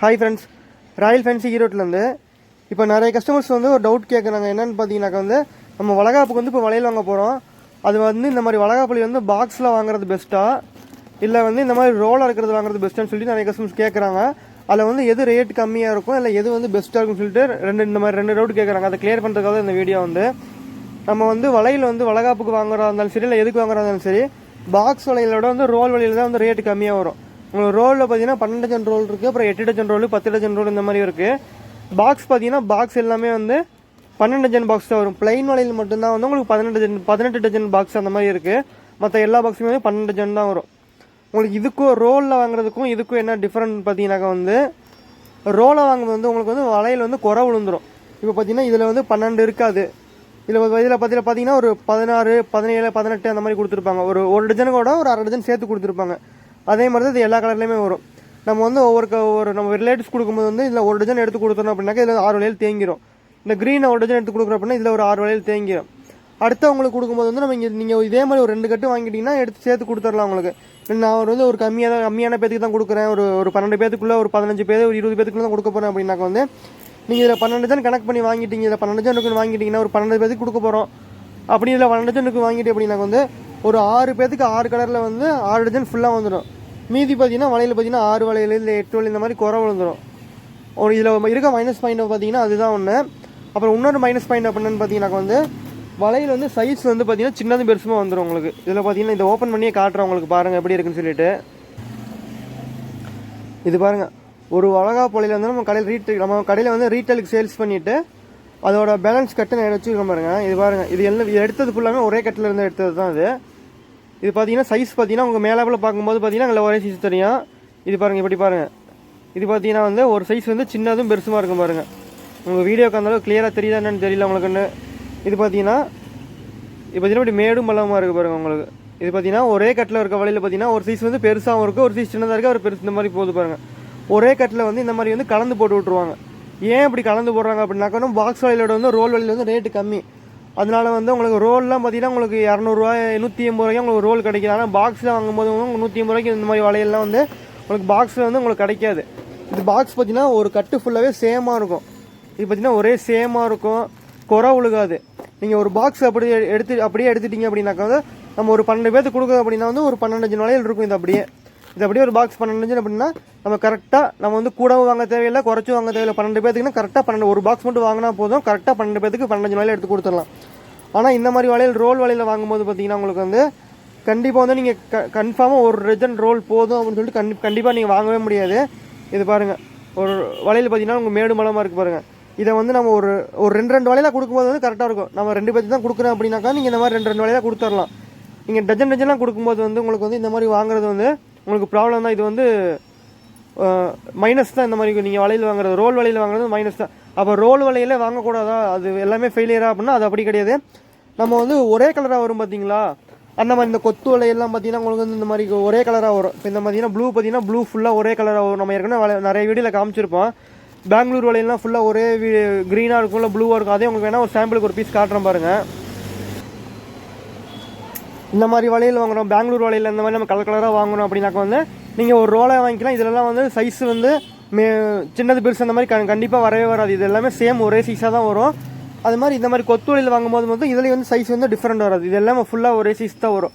Hi friends royal fancy ஈரோட்டிலேருந்து இப்போ நிறைய கஸ்டமர்ஸ் வந்து ஒரு டவுட் கேட்குறாங்க. என்னென்னு பார்த்தீங்கன்னாக்கா வந்து நம்ம வளகாப்புக்கு வந்து இப்போ வளையல் வாங்க போகிறோம் அது வந்து இந்த மாதிரி வளகாப்புலி வந்து பாக்ஸில் வாங்குறது பெஸ்ட்டாக இல்லை வந்து இந்த மாதிரி ரோலாக இருக்கிறது வாங்குறது பெஸ்ட்டுன்னு சொல்லி நிறைய கஸ்டமர்ஸ் கேட்குறாங்க. அதில் வந்து எது ரேட் கம்மியாக இருக்கும்? இல்லை எது வந்து பெஸ்ட்டாக இருக்கும்னு சொல்லிட்டு ரெண்டு இந்த மாதிரி ரெண்டு டவுட் கேட்குறாங்க. அதை கிளியர் பண்ணுறதுக்காக இந்த வீடியோ வந்து நம்ம வந்து வளையல் வந்து வளகாப்புக்கு வாங்குறதா இருந்தாலும் சரி இல்லை எதுக்கு வாங்குறதா இருந்தாலும் சரி பாக்ஸ் வளையலோட வந்து ரோல் வளையல் தான் வந்து ரேட்டு கம்மியாக வரும். ரோலில் பார்த்தீங்கன்னா பன்னெண்டு டஜன் ரோல் இருக்குது அப்புறம் எட்டு டஜன் ரோல் பத்து டஜன் ரோல் இந்த மாதிரி இருக்குது பாக்ஸ் பார்த்தீங்கன்னா பாக்ஸ் எல்லாமே வந்து பன்னெண்டு டஜன் பாக்ஸ் தான் வரும். பிளைன் வலையில் மட்டும்தான் வந்து உங்களுக்கு பதினெட்டு டஜன் பதினெட்டு டஜன் பாக்ஸ் அந்த மாதிரி இருக்குது மற்ற எல்லா பாக்ஸுமே வந்து பன்னெண்டு டஜன் தான் வரும். உங்களுக்கு இதுக்கும் ரோலில் வாங்குறதுக்கும் இதுக்கும் என்ன டிஃப்ரெண்ட் பார்த்தீங்கன்னாக்கா வந்து ரோலை வாங்குறது வந்து உங்களுக்கு வந்து வலையில் வந்து குறை விழுந்துரும். இப்போ பார்த்தீங்கன்னா இதில் வந்து பன்னெண்டு இருக்காது. இதில் இதில் பார்த்தீங்கன்னா பார்த்தீங்கன்னா ஒரு பதினாறு பதினேழு பதினெட்டு அந்த மாதிரி கொடுத்துருப்பாங்க. ஒரு ஒரு டஜனுக்கோட ஒரு அரை டஜன் சேர்த்து கொடுத்துருப்பாங்க. அதே மாதிரி தான் இது எல்லா கலர்லேயுமே வரும். நம்ம வந்து ஒவ்வொரு ஒரு நம்ம ரிலேட்டிவ்ஸ் கொடுக்கும்போது வந்து இதில் ஒரு டஜன் எடுத்து கொடுத்தோம் அப்படின்னாக்கா இதில் ஆறு வளையல் தேங்கிரும். இந்த க்ரீனை ஒரு டஜன் எடுத்து கொடுக்குறோம் அப்படின்னா இதில் ஒரு ஆறு வளையல் தேங்கிரும். அடுத்து அவங்களுக்கு கொடுக்கும்போது வந்து நம்ம இங்கே நீங்கள் இதே மாதிரி ஒரு ரெண்டு கட்டு வாங்கிட்டீங்கன்னா எடுத்து சேர்த்து கொடுத்துடலாம் உங்களுக்கு நான் ஒரு வந்து ஒரு கம்மியாக தான் கம்மியான பேத்துக்கு தான் கொடுக்குறேன். ஒரு ஒரு பன்னெண்டு பேத்துக்குள்ளே ஒரு பதினஞ்சு பேர் ஒரு இருபது பேத்துக்குள்ளே தான் கொடுக்க போகிறேன் அப்படின்னாக்க வந்து நீங்கள் இதில் பன்னெண்டு ஜன் கணக்கு பண்ணி வாங்கிட்டீங்க. இதில் பன்னெண்டு ஜனுக்கு வாங்கிட்டீங்கன்னா ஒரு பன்னெண்டு பேத்துக்கு கொடுக்க போகிறோம் அப்படி இதில் பன்னெண்டு ஜனுக்கு வாங்கிட்டு அப்படின்னாக்க வந்து ஒரு ஆறு பேத்துக்கு ஆறு கலரில் வந்து ஆறு டஜன் ஃபுல்லாக வந்துடும். மீதி பார்த்தீங்கன்னா வலையில் பார்த்தீங்கன்னா ஆறு வலையில் இல்லை எட்டு வலை இந்த மாதிரி குறை விழுந்துடும் ஒரு இதில் இருக்க மைனஸ் பாயிண்ட் பார்த்தீங்கன்னா அதுதான் ஒன்று அப்புறம் இன்னொரு மைனஸ் பாயிண்ட் அப்படின்னு பார்த்தீங்கன்னாக்கா வந்து வலையில் வந்து சைஸ் வந்து பார்த்தீங்கன்னா சின்னதும் பெருசுமா வந்துடும் உங்களுக்கு. இதில் பார்த்தீங்கன்னா இதை ஓப்பன் பண்ணியே காட்டுறேன் உங்களுக்கு பாருங்கள் எப்படி இருக்குன்னு சொல்லிட்டு. இது பாருங்க. ஒரு வளகா பொலையில் வந்து நம்ம கடையில் ரீட்டைல் நம்ம கடையில் வந்து ரீட்டைலுக்கு சேல்ஸ் பண்ணிவிட்டு அதோட பேலன்ஸ் கட்டு நான் வச்சுருக்கேன் பாருங்கள் இது பாருங்கள் இது எல்லாம் எடுத்தது ஃபுல்லாமே ஒரே கட்டில் இருந்து எடுத்தது தான் இது. இது பார்த்தீங்கன்னா சைஸ் பார்த்தீங்கன்னா உங்கள் மேலாப்பில் பார்க்கும்போது பார்த்தீங்கன்னா அதில் ஒரே சைஸ் தெரியும். இது பாருங்கள் இப்படி பாருங்கள் இது பார்த்தீங்கன்னா வந்து ஒரு சைஸ் வந்து சின்னதும் பெருசுமா இருக்கும் பாருங்கள் உங்கள் வீடியோக்கு அந்த அளவுக்கு கிளியராக தெரியுதா என்னன்னு தெரியல உங்களுக்குன்னு. இது பார்த்தீங்கன்னா இது பார்த்தீங்கன்னா இப்படி மேடும் பள்ளமாக இருக்குது பாருங்கள் உங்களுக்கு. இது பார்த்தீங்கன்னா ஒரே கட்டில் இருக்க வழியில் பார்த்தீங்கன்னா ஒரு சைஸ் வந்து பெருசாகவும் இருக்குது ஒரு சைஸ் சின்னதாக இருக்குது ஒரு பெருசு இந்த மாதிரி போகுது பாருங்கள் ஒரே கட்டில் வந்து இந்த மாதிரி வந்து கலந்து போட்டு விட்ருவாங்க ஏன் இப்படி கலந்து போடுறாங்க அப்படின்னாக்கா பாக்ஸ் வலையிலோட வந்து ரோல் வலையில் வந்து ரேட்டு கம்மி. அதனால வந்து உங்களுக்கு ரோல்லாம் பார்த்தீங்கன்னா உங்களுக்கு இரநூறுவா நூற்றி எண்பது ரூபாய்க்கு உங்களுக்கு ரோல் கிடைக்கிது. ஆனால் பாக்ஸில் வாங்கும்போது நூற்றி எண்பது ரூபாய்க்கு இந்த மாதிரி வலையெல்லாம் வந்து உங்களுக்கு பாக்ஸில் வந்து உங்களுக்கு கிடைக்காது. இது பாக்ஸ் பார்த்தீங்கன்னா ஒரு கட்டு ஃபுல்லாகவே சேமாக இருக்கும். இது பார்த்தீங்கன்னா ஒரே சேமாக இருக்கும். குறை உழுகாது. நீங்கள் ஒரு பாக்ஸ் அப்படி எடுத்து அப்படியே எடுத்துட்டீங்க அப்படின்னாக்கா வந்து நம்ம ஒரு பன்னெண்டு பேர்த்து கொடுக்குறோம் அப்படின்னா வந்து ஒரு பன்னெண்டு வளையல் இருக்கும் இது அப்படியே. இது அப்படியே ஒரு பாக்ஸ் பன்னெண்டு அப்படின்னா நம்ம கரெக்டாக நம்ம வந்து கூடவும் வாங்க தேவையில்லை குறைச்சும் வாங்க தேவையில்லை பன்னெண்டு பேத்துக்குன்னா கரெக்டாக பன்னெண்டு ஒரு பாக்ஸ் மட்டும் வாங்கினா போதும் கரெக்டாக பன்னெண்டு பேத்துக்கு பன்னெண்டு வலையில் எடுத்து கொடுத்துடலாம். ஆனால் இந்த மாதிரி வலையில் ரோல் வலையில் வாங்கும்போது பார்த்தீங்கன்னா உங்களுக்கு வந்து கண்டிப்பாக வந்து நீங்கள் க கன்ஃபார்மாக ஒரு டஜன் ரோல் போதும் அப்படின்னு சொல்லிட்டு கண்டி கண்டிப்பாக நீங்கள் வாங்கவே முடியாது. இது பாருங்கள் ஒரு வலையில் பார்த்தீங்கன்னா உங்கள் மேடு மலமாக இருக்குது பாருங்கள் இதை வந்து நம்ம ஒரு ஒரு ரெண்டு ரெண்டு வலையில் கொடுக்கும்போது வந்து கரெக்டாக இருக்கும். நம்ம ரெண்டு பேர்த்து தான் கொடுக்குறோம் அப்படின்னாக்கா நீங்கள் இந்த மாதிரி ரெண்டு ரெண்டு வலையில் கொடுத்துடலாம். நீங்கள் டஜன் டஜன்லாம் கொடுக்கும்போது வந்து உங்களுக்கு வந்து இந்த மாதிரி வாங்குறது வந்து உங்களுக்கு ப்ராப்ளம் தான் இது வந்து மைனஸ் தான் இந்த மாதிரி நீங்கள் வலையில் வாங்குறது ரோல் வலையில் வாங்குறது மைனஸ் தான். அப்போ ரோல் வலையில் வாங்கக்கூடாதா? அது எல்லாமே ஃபெயிலியராக அப்படின்னா அது அப்படி கிடையாது. நம்ம வந்து ஒரே கலராக வரும் பார்த்தீங்களா அந்த மாதிரி இந்த கொத்து வலையெல்லாம் பார்த்தீங்கன்னா உங்களுக்கு வந்து இந்த மாதிரி ஒரே கலராக வரும். இப்போ இந்த பார்த்தீங்கன்னா ப்ளூ பார்த்தீங்கன்னா ப்ளூ ஃபுல்லாக ஒரே கலராக வரும். நம்ம ஏற்கனவே நிறைய வீடியோவில் காமிச்சிருப்போம். பெங்களூர் வலையெல்லாம் ஃபுல்லாக ஒரே க்ரீனாக இருக்கும் இல்லை ப்ளூவாக இருக்கும். அதே உங்களுக்கு வேணால் ஒரு சாம்பிளுக்கு ஒரு பீஸ் காட்டுறேன் பாருங்கள் இந்த மாதிரி வளையல் வாங்குறோம் பெங்களூர் வளையல் இந்த மாதிரி நம்ம கலர் கலராக வாங்கணும் அப்படின்னாக்க வந்து நீங்கள் ஒரு ரோலை வாங்கிக்கலாம். இதெல்லாம் வந்து சைஸ் வந்து மே சின்னது பெருசு அந்த மாதிரி க- கண்டிப்பாக வரவே வராது. இது எல்லாமே சேம் ஒரே சைஸாக தான் வரும். அது மாதிரி இந்த மாதிரி கொத்து வளையல் வாங்கும்போது மட்டும் இதுலேயும் வந்து சைஸ் வந்து டிஃப்ரெண்ட் வராது. இது எல்லாமே ஃபுல்லாக ஒரே சைஸ் தான் வரும்.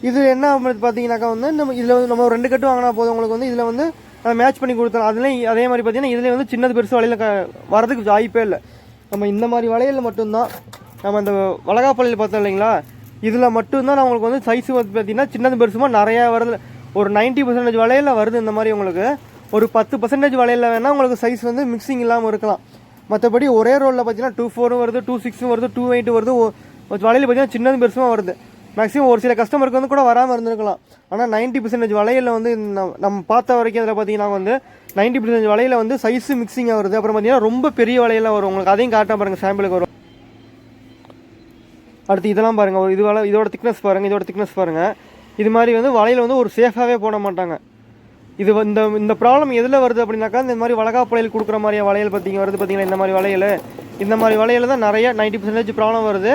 இது என்ன அப்படின்னு பார்த்தீங்கன்னாக்கா வந்து நம்ம இதில் வந்து நம்ம ரெண்டு கட்டு வாங்கினா போதும். உங்களுக்கு வந்து இதில் வந்து மேட்ச் பண்ணி கொடுத்துரும் அதுலேயும் அதே மாதிரி பார்த்தீங்கன்னா இதுலேயும் வந்து சின்னது பெருசு வளையல் க வரதுக்கு வாய்ப்பே இல்லை. நம்ம இந்த மாதிரி வளையல் மட்டும்தான் நம்ம இந்த வளகாப்பள்ளியில் பார்த்தோம் இல்லைங்களா? இதில் மட்டும்தான் உங்களுக்கு வந்து சைஸ் வந்து பார்த்தீங்கன்னா சின்னது பெருசுமா நிறையா வருது. ஒரு 90% பர்சன்டேஜ் வலையில் வருது இந்த மாதிரி உங்களுக்கு. ஒரு பத்து பர்சன்டேஜ் வலையில் வேணால் உங்களுக்கு சைஸ் வந்து மிக்சிங் இல்லாமல் இருக்கலாம். மற்றபடி ஒரே ரோலில் பார்த்தீங்கன்னா டூ ஃபோரும் வருது டூ சிக்ஸும் வருது டூ எயிட் வருது. ஒ- வளையல் பார்த்தீங்கன்னா சின்னது பெருசுமாக வருது. மேக்ஸிமம் ஒரு சில கஸ்டமருக்கு வந்து கூட வராமல் இருந்திருக்கலாம். ஆனால் 90% பர்சன்டேஜ் வலையில் வந்து நம்ம- நம்ம பார்த்த வரைக்கும் அதில் பார்த்தீங்கன்னா வந்து 90% பர்சன்டேஜ் வலையில் வந்து சைஸ் மிக்சிங்காக வருது. அப்புறம் பார்த்தீங்கன்னா ரொம்ப பெரிய வளையலாம் வரும். உங்களுக்கு அதையும் காட்டாம பாருங்கள் சாம்பிளுக்கு வரும். அடுத்து இதெல்லாம் பாருங்க ஒரு இது வலை இதோட திக்னஸ் பாருங்கள் இதோட திக்னஸ் பாருங்கள் இது மாதிரி வந்து வலையில் வந்து ஒரு சேஃபாகவே போட மாட்டாங்க. இது இந்த இந்த ப்ராப்ளம் எதில் வருது அப்படின்னாக்கா இந்த மாதிரி வளகா புலையில் கொடுக்குற மாதிரி வளையல் பார்த்தீங்க வருது பார்த்தீங்களா இந்த மாதிரி வளையல்? இந்த மாதிரி வளையல் தான் நிறைய 90% பர்சன்டேஜ் ப்ராப்ளம் வருது.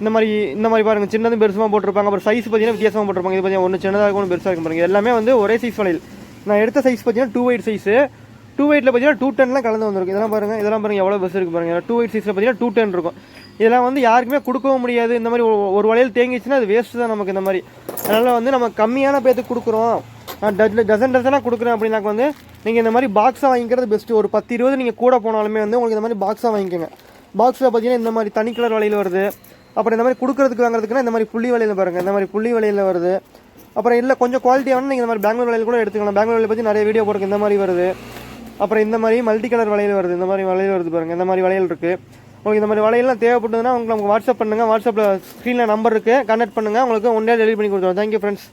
இந்த மாதிரி இந்த மாதிரி பாருங்க சின்னதும் பெருசாக போட்டிருப்பாங்க அப்புறம் சைஸ் பார்த்தீங்கன்னா வித்தியாசமாக போட்டிருப்பாங்க. இது பார்த்தீங்கன்னா ஒன்று சின்னதாக இருக்கும் ஒன்று பெருசாக இருக்கும் பாருங்கள் எல்லாமே வந்து ஒரே சைஸ் வளையல். நான் எடுத்த சைஸ் பார்த்தீங்கன்னா டூ எயிட் சைஸு டூ எயிட்டில் பார்த்தீங்கன்னா டூ டென்லாம் கலந்து வந்திருக்கும். இதெல்லாம் பாருங்கள் இதெல்லாம் பாருங்கள் எவ்வளோ பஸ் இருக்கு பாருங்க. டூ எயிட் சிக்ஸில் பார்த்தீங்கன்னா டூ டென் இருக்கும். இதெல்லாம் வந்து யாருக்குமே கொடுக்கவும் முடியாது. இந்த மாதிரி ஒரு- ஒரு வளையல் தேங்கிச்சுன்னா அது வேஸ்ட்டு தான் நமக்கு இந்த மாதிரி. அதனால் வந்து நம்ம கம்மியான பேத்துக்கு கொடுக்குறோம். டசன் டசனாக கொடுக்குறேன் அப்படின்னாக்க வந்து நீங்கள் இந்த மாதிரி பாக்ஸாக வாங்கிக்கிறது பெஸ்ட்டு ஒரு பத்து இருபது நீங்கள் கூட போனாலுமே வந்து உங்களுக்கு இந்த மாதிரி பாக்ஸாக வாங்கிக்கோங்க. பாக்ஸில் பார்த்தீங்கன்னா இந்த மாதிரி தனி கலர் வலையில் வருது. அப்புறம் இந்த மாதிரி கொடுக்குறதுக்கு வாங்குறதுக்குன்னா இந்த மாதிரி புள்ளி வலையில் பாருங்கள் இந்த மாதிரி புள்ளி வலையில் வருது. அப்புறம் இல்லை கொஞ்சம் குவாலிட்டியான நீங்கள் இந்த மாதிரி பெங்களூர் வலையில் கூட எடுத்துக்கலாம். பெங்களூர் வளையல் பற்றி நிறைய வீடியோ போடுறதுக்கு இந்த மாதிரி வருது. அப்புறம் இந்த மாதிரி மல்டி கலர் வளையல் வருது இந்த மாதிரி வளையல் வருது பாருங்கள் இந்த மாதிரி வளையல் இருக்குது உங்களுக்கு இந்த மாதிரி வளையல்லாம் தேவைப்பட்டதுன்னா உங்களுக்கு நமக்கு வாட்ஸ்அப் பண்ணுங்கள் வாட்ஸ்அப்பில் ஸ்க்ரீனில் நம்பர் இருக்குது கனெக்ட் பண்ணுங்கள் உங்களுக்கு ஒன் டே டெலிவரி பண்ணி கொடுத்துருவோம் தேங்க்யூ ஃப்ரெண்ட்ஸ்